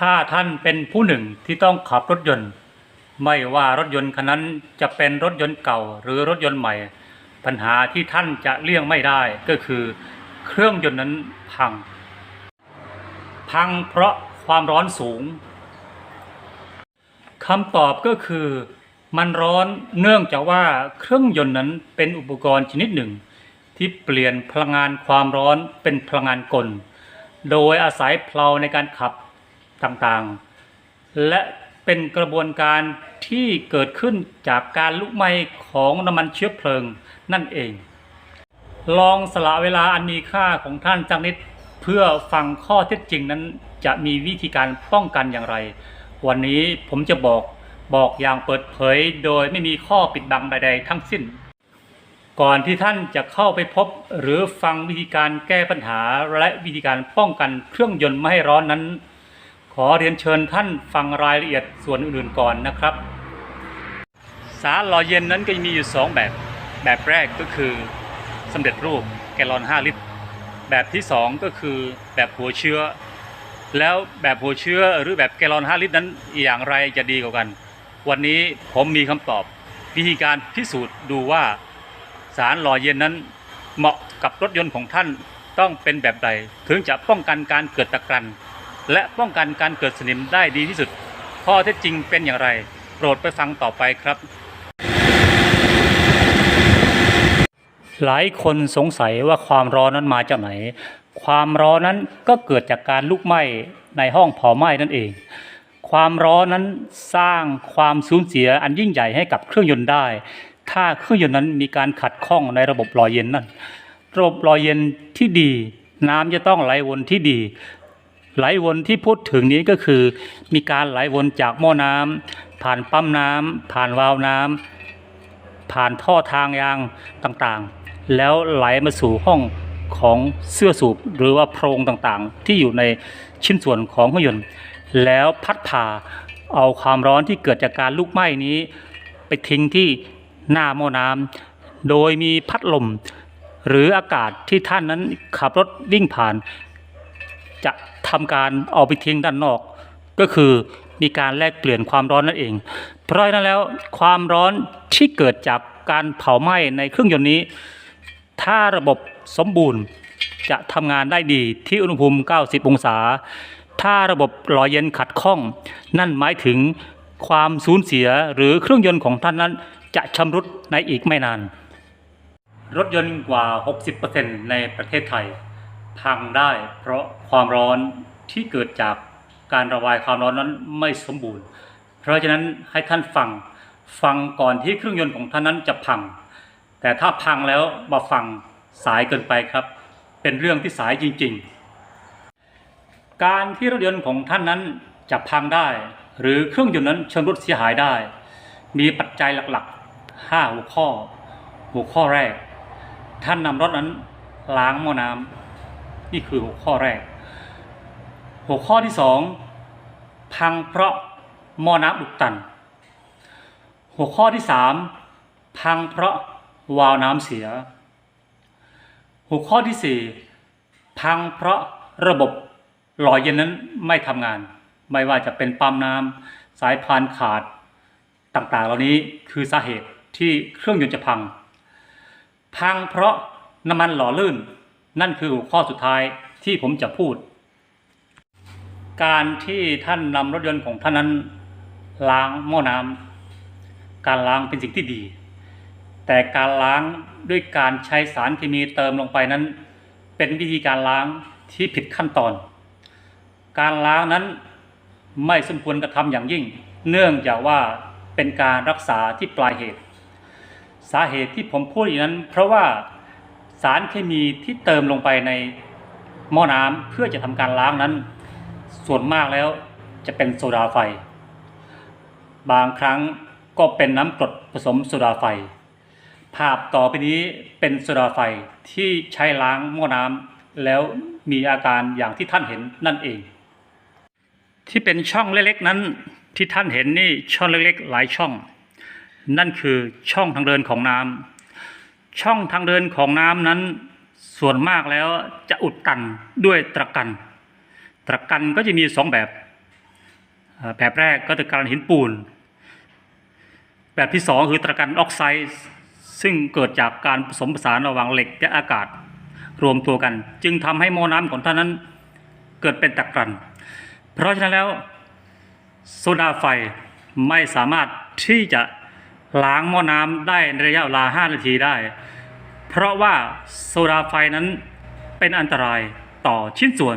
ถ้าท่านเป็นผู้หนึ่งที่ต้องขับรถยนต์ ไม่ว่ารถยนต์คันนั้นจะเป็นรถยนต์เก่าหรือรถยนต์ใหม่ ปัญหาที่ท่านจะเลี่ยงไม่ได้ก็คือ เครื่องยนต์นั้นพัง พังเพราะความร้อนสูงคำตอบก็คือ มันร้อนเนื่องจากว่าเครื่องยนต์นั้นเป็นอุปกรณ์ชนิดหนึ่ง ที่เปลี่ยนพลังงานความร้อนเป็นพลังงานกล โดยอาศัยเพลาในการขับ ต่างๆ และเป็นกระบวนการที่เกิดขึ้นจากการลุกไหม้ของน้ำมันเชื้อเพลิงนั่นเอง ลองสละเวลาอันมีค่าของท่านสักนิดเพื่อฟังข้อเท็จจริงนั้นจะมีวิธีการป้องกันอย่างไร วันนี้ผมจะบอกบอกอย่างเปิดเผยโดยไม่มีข้อปิดบังใดๆทั้งสิ้น ก่อนที่ท่านจะเข้าไปพบหรือฟังวิธีการแก้ปัญหาและวิธีการป้องกันเครื่องยนต์ไม่ให้ร้อนนั้น อเรียนเชิญท่านฟังรายละเอียดส่วนอื่นๆก่อนนะครับ สารหล่อเย็นนั้นก็มีอยู่ 2 แบบ แบบแรกก็คือสำเร็จรูปแกลลอน 5 ลิตร แบบที่ 2 ก็คือแบบหัวเชื้อ แล้วแบบหัวเชื้อหรือแบบแกลลอน 5 ลิตรนั้นอย่างไรจะดีกว่ากัน วันนี้ผมมีคำตอบ วิธีการพิสูจน์ดูว่าสารหล่อเย็นนั้นเหมาะกับรถยนต์ของท่านต้องเป็นแบบใดถึงจะป้องกันการเกิดตะกรัน และป้องกันการเกิดสนิมได้ดีที่สุด ข้อเท็จจริงเป็นอย่างไร โปรดไปฟังต่อไปครับ หลายคนสงสัยว่าความร้อนนั้นมาจากไหน ความร้อนนั้นก็เกิดจากการลุกไหม้ในห้องเผาไหม้นั่นเอง ความร้อนนั้นสร้างความสูญเสียอันยิ่งใหญ่ให้กับเครื่องยนต์ได้ ถ้าเครื่องยนต์นั้นมีการขัดข้องในระบบล่อเย็นนั่นระบบล่อเย็นที่ดี น้ำจะต้องไหลวนที่ดี ไหลวนที่พูดถึงนี้ก็คือ มีการไหลวนจากหม้อน้ำผ่านปั๊มน้ำผ่านวาล์วน้ำผ่านท่อทางยางต่างๆ แล้วไหลมาสู่ห้องของเสื้อสูบหรือว่าโพรงต่างๆ ที่อยู่ในชิ้นส่วนของเครื่องยนต์ แล้วพัดพาเอาความร้อนที่เกิดจากการลุกไหม้นี้ ไปทิ้งที่หน้าหม้อน้ำโดยมีพัดลม หรืออากาศที่ท่านนั้นขับรถวิ่งผ่าน จะ ทำการเอาไปทิ้งด้านนอก ก็คือมีการแลกเปลี่ยนความร้อนนั่นเอง เพราะฉะนั้นแล้วความร้อนที่เกิดจากการเผาไหม้ในเครื่องยนต์นี้ ถ้าระบบสมบูรณ์จะทำงานได้ดีที่อุณหภูมิ 90 องศา ถ้าระบบหล่อเย็นขัดข้อง นั่นหมายถึงความสูญเสียหรือเครื่องยนต์ของท่านนั้นจะชำรุดในอีกไม่นาน รถยนต์กว่า 60%ในประเทศไทย พังได้เพราะความร้อนที่เกิดจากการระบายความร้อนนั้นไม่สมบูรณ์ เพราะฉะนั้นให้ท่านฟังฟังก่อนที่เครื่องยนต์ของท่านนั้นจะพัง แต่ถ้าพังแล้วมาฟังสายเกินไปครับ เป็นเรื่องที่สายจริง ๆ การที่รถยนต์ของท่านนั้นจะพังได้ หรือเครื่องยนต์นั้นชำรุดเสียหายได้ มีปัจจัยหลักๆ 5 หัวข้อ หัวข้อแรก ท่านนำรถนั้นล้างหม้อน้ำ นี่คือหัวข้อแรก หัวข้อที่สองพังเพราะหม้อน้ำอุดตัน หัวข้อที่สามพังเพราะวาล์วน้ำเสีย หัวข้อที่สี่พังเพราะระบบหล่อเย็นนั้นไม่ทำงาน ไม่ว่าจะเป็นปั๊มน้ำสายพานขาดต่างๆ เหล่านี้คือสาเหตุที่เครื่องยนต์จะพัง พังเพราะน้ำมันหล่อลื่น นั่นคือหัวข้อสุดท้ายที่ผมจะพูด การที่ท่านนำรถยนต์ของท่านนั้น ล้างหม้อน้ำการล้างเป็นสิ่งที่ดี แต่การล้างด้วยการใช้สารเคมีเติมลงไปนั้น เป็นวิธีการล้างที่ผิดขั้นตอน การล้างนั้นไม่สมควรกระทำอย่างยิ่ง เนื่องจากว่าเป็นการรักษาที่ปลายเหตุ สาเหตุที่ผมพูดอย่างนั้น เพราะว่า สารเคมีที่เติมลงไปในหม้อน้ำเพื่อจะทำการล้างนั้น ส่วนมากแล้วจะเป็นโซดาไฟ บางครั้งก็เป็นน้ำกรดผสมโซดาไฟ ภาพต่อไปนี้เป็นโซดาไฟที่ใช้ล้างหม้อน้ำแล้วมีอาการอย่างที่ท่านเห็นนั่นเอง ที่เป็นช่องเล็กๆนั้นที่ท่านเห็นนี่ช่องเล็กๆ หลายช่อง นั่นคือช่องทางเดินของน้ำ ช่องทางเดินของน้ำนั้น ส่วนมากแล้วจะอุดตันด้วยตะกัน ตะกันก็จะมีสองแบบ แบบแรกก็คือการหินปูน แบบที่สองคือตะกันออกไซด์ซึ่งเกิดจากการผสมผสานระหว่างเหล็กและอากาศรวมตัวกัน จึงทำให้มอน้ำของท่านนั้นเกิดเป็นตะกรัน เพราะฉะนั้นแล้วโซดาไฟไม่สามารถที่จะ ล้างหม้อน้ำได้ในระยะเวลา 5 นาทีได้ เพราะว่าโซดาไฟนั้นเป็นอันตรายต่อชิ้นส่วน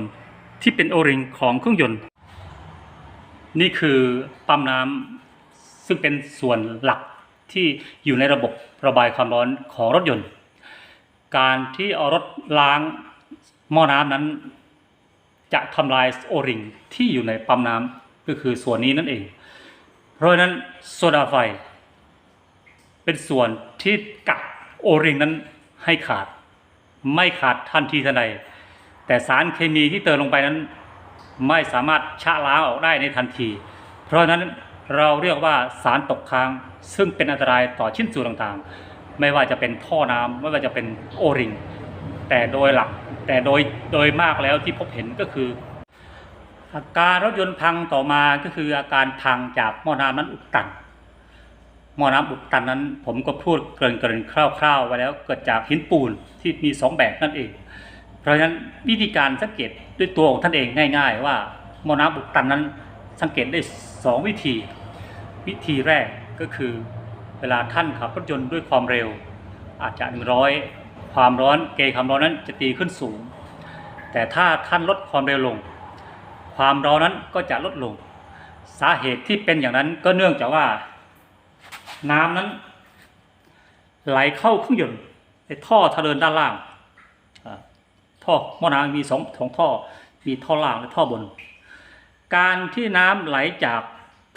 ที่เป็นโอริงของเครื่องยนต์ นี่คือปั๊มน้ำซึ่งเป็นส่วนหลักที่อยู่ในระบบระบายความร้อนของรถยนต์ การที่เอารถล้างหม้อน้ำนั้น จะทำลายโอริงที่อยู่ในปั๊มน้ำก็คือส่วนนี้นั่นเอง เพราะฉะนั้นโซดาไฟ เป็นส่วนที่กัดโอริงนั้นให้ขาด ไม่ขาดทันทีทันใด แต่สารเคมีที่เติมลงไปนั้น ไม่สามารถชะล้างออกได้ในทันที เพราะนั้นเราเรียกว่าสารตกค้าง ซึ่งเป็นอันตรายต่อชิ้นส่วนต่างๆ ไม่ว่าจะเป็นท่อน้ำไม่ว่าจะเป็นโอริงแต่โดยหลักแต่โดยโดยมากแล้วที่พบเห็นก็คือ อาการรถยนต์พังต่อมาก็คืออาการพังจากหม้อน้ำนั้นอุดตัน หม้อน้ำอุดตันนั้น ผมก็พูดเกินเกินคร่าวๆไว้แล้วเกิดจากหินปูนที่มีสองแบบนั่นเอง เพราะฉะนั้นวิธีการสังเกตด้วยตัวของท่านเองง่าย ๆ ว่าหม้อน้ำอุดตันนั้นสังเกตได้สองวิธี วิธีแรกก็คือ เวลาท่านขับรถยนต์ด้วยความเร็ว อาจจะ 100 ความร้อนเกณฑ์ความร้อนนั้นจะตีขึ้นสูง แต่ถ้าท่านลดความเร็วลง ความร้อนนั้นก็จะลดลง สาเหตุที่เป็นอย่างนั้นก็เนื่องจากว่า น้ำนั้น ไหลเข้าเครื่องยนต์ในท่อทะเดินด้านล่างท่อหม้อน้ำมีสองสองท่อมีท่อล่างและท่อบน การที่น้ำไหลจาก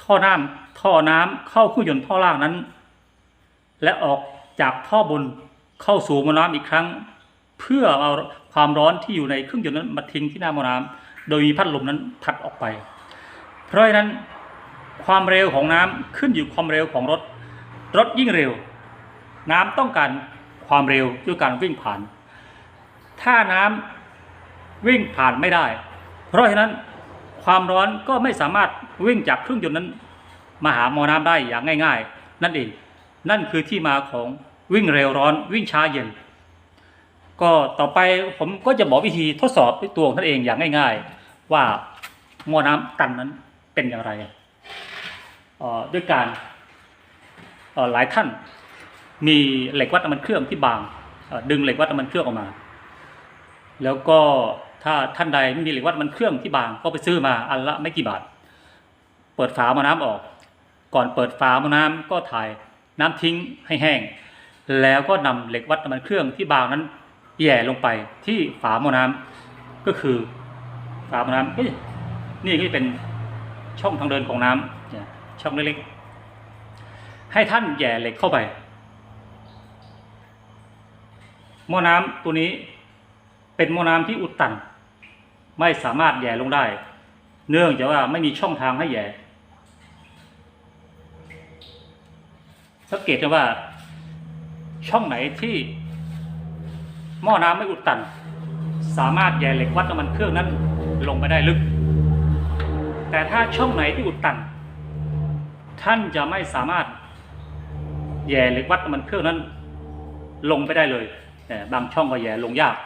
ท่อน้ำท่อน้ำเข้าเครื่องยนต์ท่อล่างนั้น และออกจากท่อบนเข้าสู่หม้อน้ำอีกครั้ง เพื่อเอาความร้อนที่อยู่ในเครื่องยนต์นั้นมาทิ้งที่หน้าหม้อน้ำโดยมีพัดลมนั้นพัดออกไป เพราะฉะนั้นความเร็วของน้ำขึ้นอยู่ความเร็วของรถ รถยิ่งเร็ว น้ำต้องการความเร็วด้วยการวิ่งผ่าน ถ้าน้ำวิ่งผ่านไม่ได้ เพราะฉะนั้นความร้อนก็ไม่สามารถวิ่งจากเครื่องยนต์นั้นมาหาหมอน้ำได้อย่างง่าย ๆ นั่นเอง นั่นคือที่มาของวิ่งเร็วร้อน วิ่งช้าเย็น ก็ต่อไปผมก็จะบอกวิธีทดสอบด้วยตัวของท่านเองอย่างง่าย ๆ ว่าหม้อน้ำตันนั้นเป็นอย่างไรด้วยการ หลายท่านมีเหล็กวัดน้ำมันเครื่องที่บางดึงเหล็กวัดน้ำมันเครื่องออกมา แล้วก็ถ้าท่านใดไม่มีเหล็กวัดน้ำมันเครื่องที่บางก็ไปซื้อมาอันละไม่กี่บาท เปิดฝาม้อน้ำออก ก่อนเปิดฝาม้อน้ำก็ถ่ายน้ำทิ้งให้แห้ง แล้วก็นำเหล็กวัดน้ำมันเครื่องที่บางนั้นแย่ลงไปที่ฝาม้อน้ำก็คือฝาม้อน้ำนี่ก็จะเป็นช่องทางเดินของน้ำช่องเล็กๆ ให้ท่านแย่เหล็กเข้าไป หม้อน้ำตัวนี้เป็นหม้อน้ำที่อุดตัน ไม่สามารถแย่ลงได้ เนื่องจากว่าไม่มีช่องทางให้แย่สังเกตกันว่า ช่องไหนที่หม้อน้ำไม่อุดตัน สามารถแย่เหล็กวัดน้ำมันเครื่องนั้นลงไปได้ลึก แต่ถ้าช่องไหนที่อุดตัน ท่านจะไม่สามารถ แย่หล็กวัดน้ำมันเครื่องนั้น ลงไปได้เลยบางช่องก็แย่ลงยาก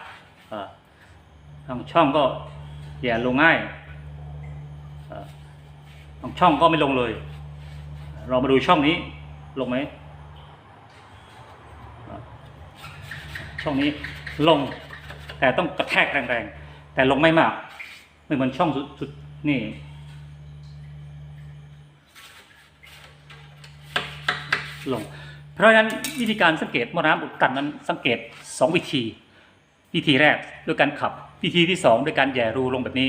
บางช่องก็แย่ลงง่ายบางช่องก็ไม่ลงเลย เรามาดูช่องนี้ลงไหมช่องนี้ลงแต่ต้องกระแทกแรงๆ แต่ลงไม่มาก ไม่เหมือนช่องสุดสุดนี่ ลง เพราะฉะนั้นวิธีการสังเกตม้อน้ำอุดตันนั้นสังเกต 2 วิธี วิธีแรกด้วยการขับ วิธีที่ 2 ด้วยการแย่รูลงแบบนี้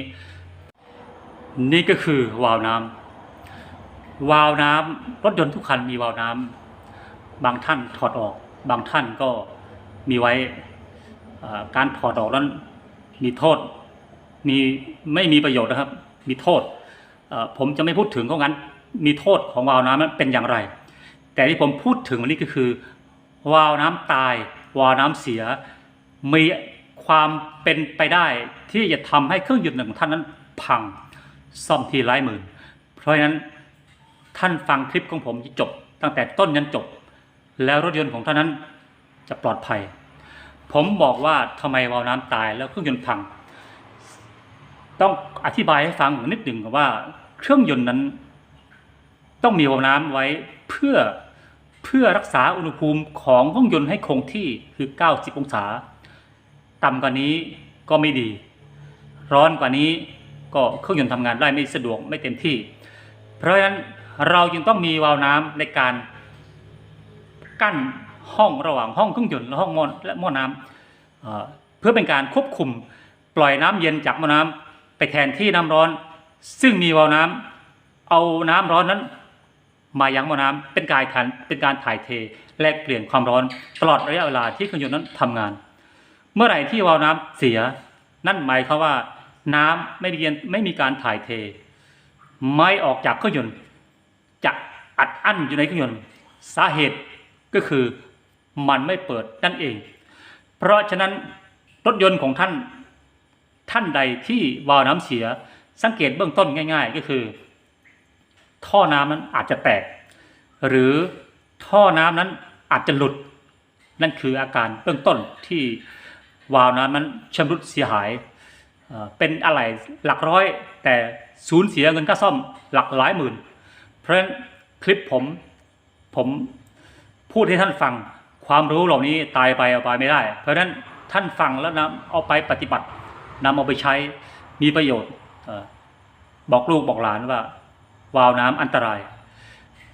นี่ก็คือวาล์วน้ำวาล์วน้ำรถยนต์ทุกคันมีวาล์วน้ำบางท่านถอดออก บางท่านก็มีไว้การถอดออกนั้นมีโทษมีไม่มีประโยชน์นะครับ มีโทษผมจะไม่พูดถึงเพราะงั้น มีโทษของวาล์วน้ำนั้นเป็นอย่างไร แต่ที่ผมพูดถึงวันนี้ก็คือ วาวน้ำตาย วาวน้ำเสีย มีความเป็นไปได้ ที่จะทำให้เครื่องยนต์ของท่านนั้นพังซ่อมทีหลายหมื่น เพราะฉะนั้นท่านฟังคลิปของผมจบ ตั้งแต่ต้นยันจบ แล้วรถยนต์ของท่านนั้นจะปลอดภัย ผมบอกว่าทำไมวาวน้ำตายแล้วเครื่องยนต์พัง ต้องอธิบายให้ฟังนิดหนึ่งว่าเครื่องยนต์นั้น ต้องมีวาล์วน้ำไว้เพื่อเพื่อรักษาอุณหภูมิของเครื่องยนต์ให้คงที่คือ 90 องศา ต่ำกว่านี้ก็ไม่ดี ร้อนกว่านี้ก็เครื่องยนต์ทำงานได้ไม่สะดวกไม่เต็มที่ เพราะฉะนั้นเราจึงต้องมีวาล์วน้ำในการกั้นห้องระหว่างห้องเครื่องยนต์และห้องม้อและหม้อน้ำเอ่อเพื่อเป็นการควบคุมปล่อยน้ำเย็นจากหม้อน้ำไปแทนที่น้ำร้อน ซึ่งมีวาล์วน้ำเอาน้ำร้อนนั้น มายังหม้อน้ำเป็นการถ่ายเป็นการถ่ายเทแลกเปลี่ยนความร้อนตลอดระยะเวลาที่เครื่องยนต์นั้นทำงาน เมื่อไหร่ที่วาล์วน้ำเสีย นั่นหมายความว่าน้ำไม่มีไม่มีการถ่ายเท ไม่ออกจากเครื่องยนต์จะอัดอั้นอยู่ในเครื่องยนต์สาเหตุก็คือมันไม่เปิดนั่นเอง เพราะฉะนั้นรถยนต์ของท่านท่านใดที่วาล์วน้ำเสียสังเกตเบื้องต้นง่าย ๆ ก็คือ ท่อน้ำนั้นอาจจะแตก หรือท่อน้ำนั้นอาจจะหลุด นั่นคืออาการเบื้องต้นที่วาล์วน้ำนั้นชำรุดเสียหาย เป็นอะไรหลักร้อย แต่สูญเสียเงินค่าซ่อมหลักหลายหมื่น เพราะฉะนั้นคลิปผมผมพูดให้ท่านฟังความรู้เหล่านี้ตายไปเอาไปไม่ได้ เพราะฉะนั้นท่านฟังแล้วนำเอาไปปฏิบัตินำเอาไปใช้มีประโยชน์อบอกลูกบอกหลานว่า วาล์วน้ำอันตราย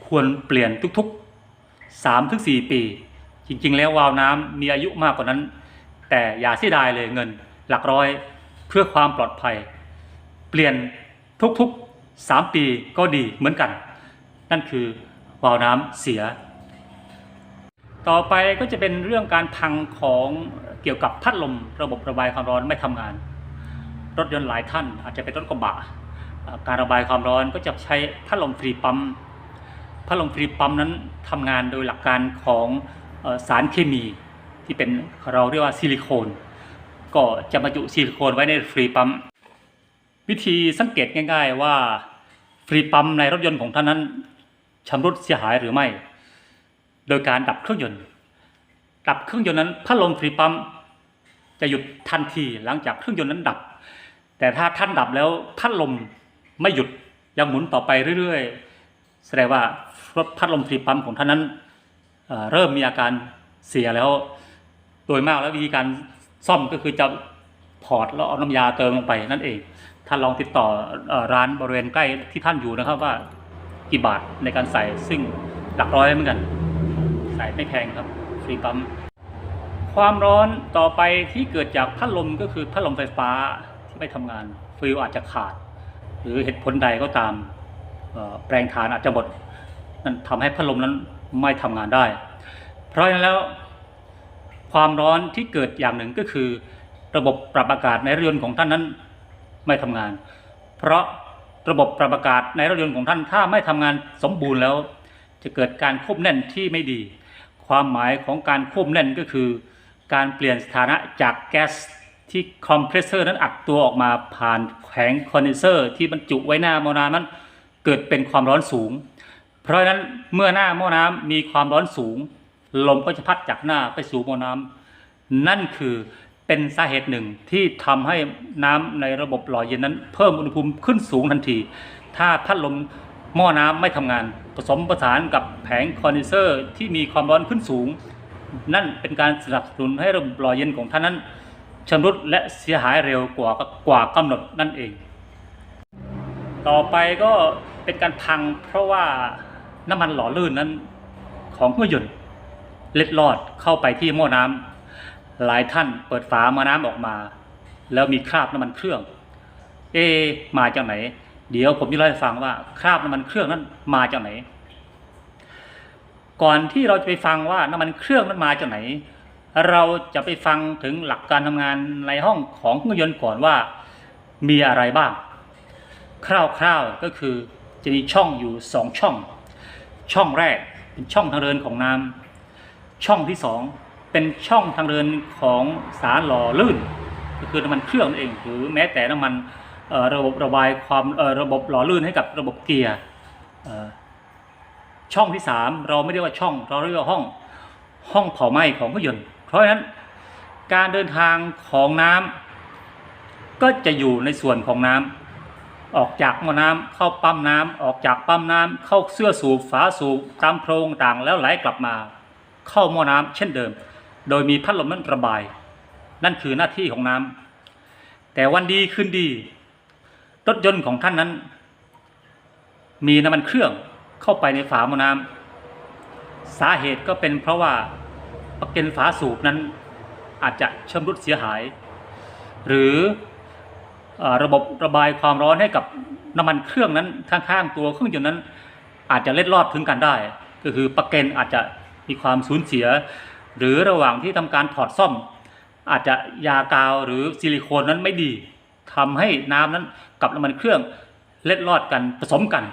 ควรเปลี่ยนทุกๆ3าถึงสปี จริงๆ แล้ววาล์วน้ำมีอายุมากกว่านั้น แต่อย่าเสียดายเลยเงินหลักร้อยเพื่อความปลอดภัย เปลี่ยนทุกๆ 3 ปีก็ดีเหมือนกัน นั่นคือวาล์วน้ำเสีย ต่อไปก็จะเป็นเรื่องการพังของเกี่ยวกับพัดลมระบบระบายความร้อนไม่ทำงาน รถยนต์หลายท่านอาจจะเป็นรถกระบะ การระบายความร้อนก็จะใช้พัดลมฟรีปั๊มพัดลมฟรีปั๊มนั้นทำงานโดยหลักการของสารเคมีที่เป็นเราเรียกว่าซิลิโคน ก็จะบรรจุซิลิโคนไว้ในฟรีปั๊มวิธีสังเกตง่าย ๆว่าฟรีปั๊มในรถยนต์ของท่านนั้นชำรุดเสียหายหรือไม่ โดยการดับเครื่องยนต์ ดับเครื่องยนต์นั้นพัดลมฟรีปั๊มจะหยุดทันทีหลังจากเครื่องยนต์นั้นดับ แต่ถ้าท่านดับแล้วพัดลม ไม่หยุดยังหมุนต่อไปเรื่อยๆ แสดงว่าพัดลมฟรีปั๊มของท่านนั้นเเริ่มมีอาการเสียแล้ว โดยมากแล้ววิธีการซ่อมก็คือจะถอดแล้วเอาน้ำยาเติมลงไปนั่นเอง ท่านลองติดต่อเอ่อร้านบริเวณใกล้ที่ท่านอยู่นะครับว่ากี่บาทในการใส่ซึ่งหลักร้อยเหมือนกัน ใส่ไม่แพงครับฟรีปั๊มความร้อนต่อไปที่เกิดจากพัดลมก็คือพัดลมไฟฟ้าที่ไม่ทำงานฟิวอาจจะขาด หรือเหตุผลใดก็ตามแปลงฐานอาจจะหมดนั่นทำให้พัดลมนั้นไม่ทำงานได้ เพราะฉะนั้นแล้วความร้อนที่เกิดอย่างหนึ่งก็คือ ระบบปรับอากาศในรถยนต์ของท่านนั้นไม่ทำงาน เพราะระบบปรับอากาศในรถยนต์ของท่านถ้าไม่ทำงานสมบูรณ์แล้ว จะเกิดการควบแน่นที่ไม่ดี ความหมายของการควบแน่นก็คือ การเปลี่ยนสถานะจากแก๊ส ที่คอมเพรสเซอร์นั้นอัดตัวออกมาผ่านแผงคอนเดนเซอร์ที่บรรจุไว้หน้าหม้อน้ำนั้นเกิดเป็นความร้อนสูง เพราะฉะนั้นเมื่อหน้าหม้อน้ำมีความร้อนสูง ลมก็จะพัดจากหน้าไปสู่หม้อน้ำนั่นคือเป็นสาเหตุหนึ่งที่ทำให้น้ำในระบบหล่อเย็นนั้น เพิ่มอุณหภูมิขึ้นสูงทันที ถ้าพัดลมหม้อน้ำไม่ทำงาน ผสมประสานกับแผงคอนเดนเซอร์ที่มีความร้อนขึ้นสูง นั่นเป็นการสนับสนุนให้ระบบหล่อเย็นของท่านนั้น ชำรุดและเสียหายเร็วกว่ากว่ากำหนดนั่นเอง ต่อไปก็เป็นการพังเพราะว่าน้ำมันหล่อลื่นนั้นของเครื่องยนต์เล็ดลอดเข้าไปที่หม้อน้ำหลายท่านเปิดฝาม้อน้ำออกมา แล้วมีคราบน้ำมันเครื่อง เอ มาจากไหน เดี๋ยวผมจะเล่าให้ฟังว่าคราบน้ำมันเครื่องนั้นมาจากไหน ก่อนที่เราจะไปฟังว่าน้ำมันเครื่องนั้นมาจากไหน เราจะไปฟังถึงหลักการทำงานในห้องของเครื่องยนต์ก่อนว่ามีอะไรบ้าง คร่าวๆก็คือจะมีช่องอยู่สองช่อง ช่องแรกเป็นช่องทางเดินของน้ำช่องที่สองเป็นช่องทางเดินของสารหล่อลื่น ก็คือน้ำมันเครื่องนั่นเองหรือแม้แต่น้ำมันระบบระบายความระบบหล่อลื่นให้กับระบบเกียร์ช่องที่สามเราไม่เรียกว่าช่องเราเรียกว่าห้อง ห้องเผาไหม้ของเครื่องยนต์ เพราะฉะนั้นการเดินทางของน้ำก็จะอยู่ในส่วนของน้ำออกจากหม้อน้ำเข้าปั๊มน้ำออกจากปั๊มน้ำเข้าเสื้อสูบฝาสูบตามโพรงต่างแล้วไหลกลับมา เข้าหม้อน้ำเช่นเดิม โดยมีพัดลมนั้นระบาย นั่นคือหน้าที่ของน้ำแต่วันดีคืนดีรถยนต์ของท่านนั้น มีน้ำมันเครื่องเข้าไปในฝาหม้อน้ำสาเหตุก็เป็นเพราะว่า ปลั๊กเกนฝาสูบนั้นอาจจะชำรุดเสียหาย หรืออระบบระบายความร้อนให้กับน้ำมันเครื่องนั้นข้างๆตัวเครื่องยนต์นั้น อาจจะเล็ดลอดถึงกันได้ ก็คือปลั๊กเกนอาจจะมีความสูญเสีย หรือระหว่างที่ทำการถอดซ่อม อาจจะยากาวหรือซิลิโคนนั้นไม่ดีทำให้น้ำนั้นกับน้ำมันเครื่องเล็ดลอดกันผสมกัน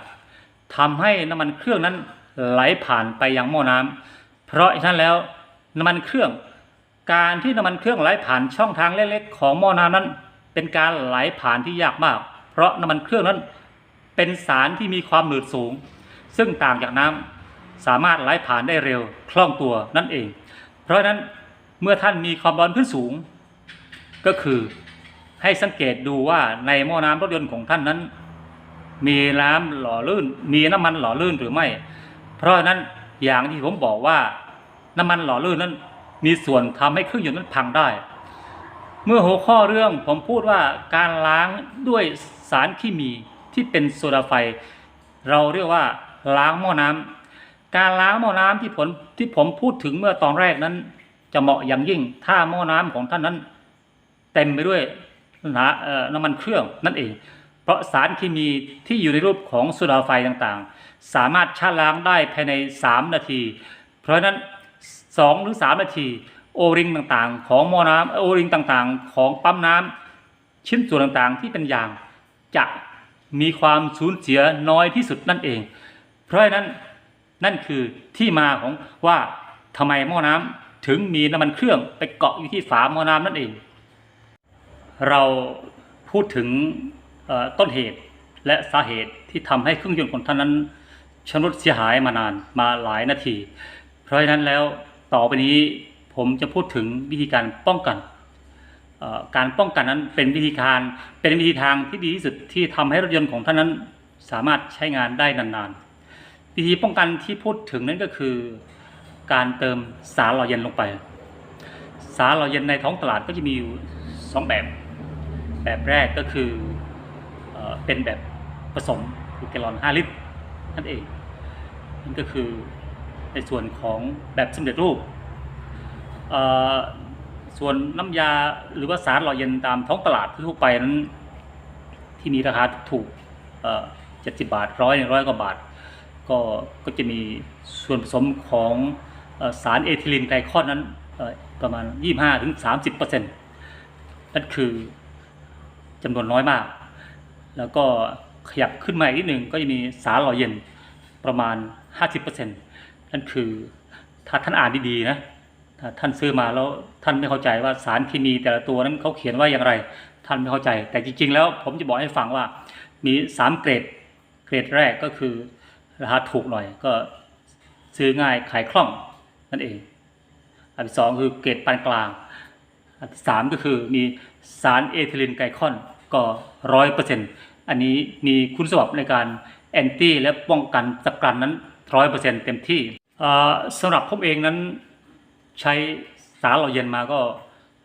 ทำให้น้ำมันเครื่องนั้นไหลผ่านไปยังหม้อน้ำเพราะฉะนั้นแล้ว น้ำมันเครื่อง การที่น้ำมันเครื่องไหลผ่านช่องทางเล็กๆ ของหม้อน้ำนั้น เป็นการไหลผ่านที่ยากมาก เพราะน้ำมันเครื่องนั้นเป็นสารที่มีความหนืดสูง ซึ่งต่างจากน้ำสามารถไหลผ่านได้เร็วคล่องตัวนั่นเอง เพราะนั้นเมื่อท่านมีความร้อนขึ้นสูง ก็คือให้สังเกตดูว่าในหม้อน้ำรถยนต์ของท่านนั้น มีน้ำหล่อลื่น มีน้ำมันหล่อลื่นหรือไม่ เพราะนั้นอย่างที่ผมบอกว่า น้ำมันหล่อลื่นนั้นมีส่วนทำให้เครื่องยนต์นั้นพังได้ เมื่อหัวข้อเรื่องผมพูดว่าการล้างด้วยสารเคมีที่เป็นโซดาไฟ เราเรียกว่าล้างหม้อน้ำการล้างหม้อน้ำที่ผมที่ผมพูดถึงเมื่อตอนแรกนั้น จะเหมาะอย่างยิ่งถ้าหม้อน้ำของท่านนั้น เต็มไปด้วยนะน้ำมันเครื่องนั่นเอง เพราะสารเคมีที่อยู่ในรูปของโซดาไฟต่างๆ สามารถชะล้างได้ภายใน 3 นาที เพราะฉะนั้น 2หรือ3นาทีโอริงต่างๆ ของหม้อน้ำโอริงต่างๆ ของปั๊มน้ำชิ้นส่วนต่างๆ ที่เป็นยางจะมีความสูญเสียน้อยที่สุดนั่นเอง เพราะฉะนั้นนั่นคือที่มาของว่าทำไมหม้อน้ำถึงมีน้ำมันเครื่องไปเกาะอยู่ที่ฝาหม้อน้ำนั่นเอง เราพูดถึงต้นเหตุและสาเหตุที่ทำให้เครื่องยนต์ของท่านนั้นชำรุดเสียหายมานานมาหลายนาที เพราะฉะนั้นแล้ว ต่อไปนี้ผมจะพูดถึงวิธีการป้องกัน การป้องกันนั้นเป็นวิธีการเป็นวิธีทางที่ดีที่สุดที่ทำให้รถยนต์ของท่านนั้นสามารถใช้งานได้นานๆ วิธีป้องกันที่พูดถึงนั้นก็คือ การเติมสารหล่อเย็นลงไป สารหล่อเย็นในท้องตลาดก็จะมีอยู่สองแบบ แบบแรกก็คือเออเป็นแบบผสมคือแกลลอน 5 ลิตรนั่นเองนั่นก็คือ ในส่วนของแบบสำเร็จรูป ส่วนน้ำยาหรือว่าสารหล่อเย็นตามท้องตลาดทั่วไปนั้น ที่มีราคาถูกเจ็ดสิบบาทร้อยหนึ่งร้อยกว่าบาท ก็ก็จะมีส่วนผสมของสารเอทิลีนไกลคอนนั้นเอ่อประมาณ 25-30%นั่นคือจำนวนน้อยมาก แล้วก็ขยับขึ้นมาอีกนิดหนึ่งก็จะมีสารหล่อเย็นประมาณ 50% นั่นคือถ้าท่านอ่านดีๆนะถ้าท่านซื้อมาแล้วท่านไม่เข้าใจว่าสารเคมีแต่ละตัวนั้นเขาเขียนว่าอย่างไร ท่านไม่เข้าใจ แต่จริง ๆ แล้วผมจะบอกให้ฟังว่ามีสามเกรดเกรดแรกก็คือราคาถูกหน่อยก็ซื้อง่ายขายคล่องนั่นเอง อันที่สองคือเกรดปานกลาง อันที่สามก็คือมีสารเอทิลีนไกลคอนก็ร้อยเปอร์เซ็นต์อันนี้มีคุณสมบัติในการแอนตี้และป้องกันสกัดนั้นร้อยเปอร์เซ็นต์เต็มที่ สำหรับผมเองนั้นใช้สารหล่อเย็นมาก็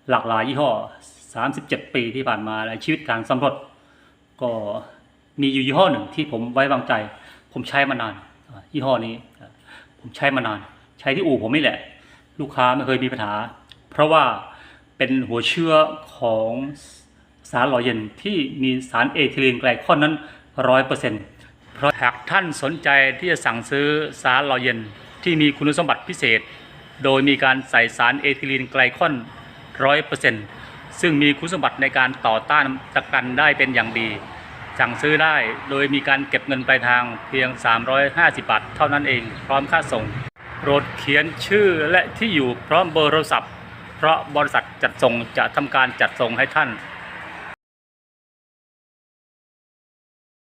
หลากหลายยี่ห้อ 37 ปีที่ผ่านมาในชีวิตการสำรวจก็มีอยู่ยี่ห้อหนึ่งที่ผมไว้วางใจ ผมใช้มานานยี่ห้อนี้ ผมใช้มานาน ใช้ที่อู่ผมนี่แหละ ลูกค้าไม่เคยมีปัญหา เพราะว่าเป็นหัวเชื้อของสารหล่อเย็นที่มีสารเอทิลีนไกลคอนนั้นร้อยเปอร์เซ็นต์เพราะหากท่านสนใจที่จะสั่งซื้อสารหล่อเย็น ที่มีคุณสมบัติพิเศษ โดยมีการใส่สารเอทิลีนไกลคอนร้อยเปอร์เซ็นต์ซึ่งมีคุณสมบัติในการต่อต้านตะกันได้เป็นอย่างดี สั่งซื้อได้โดยมีการเก็บเงินปลายทางเพียง 350 บาทเท่านั้นเอง พร้อมค่าส่งโปรดเขียนชื่อและที่อยู่พร้อมเบอร์โทรศัพท์ เพราะบริษัทจัดส่งจะทำการจัดส่งให้ท่าน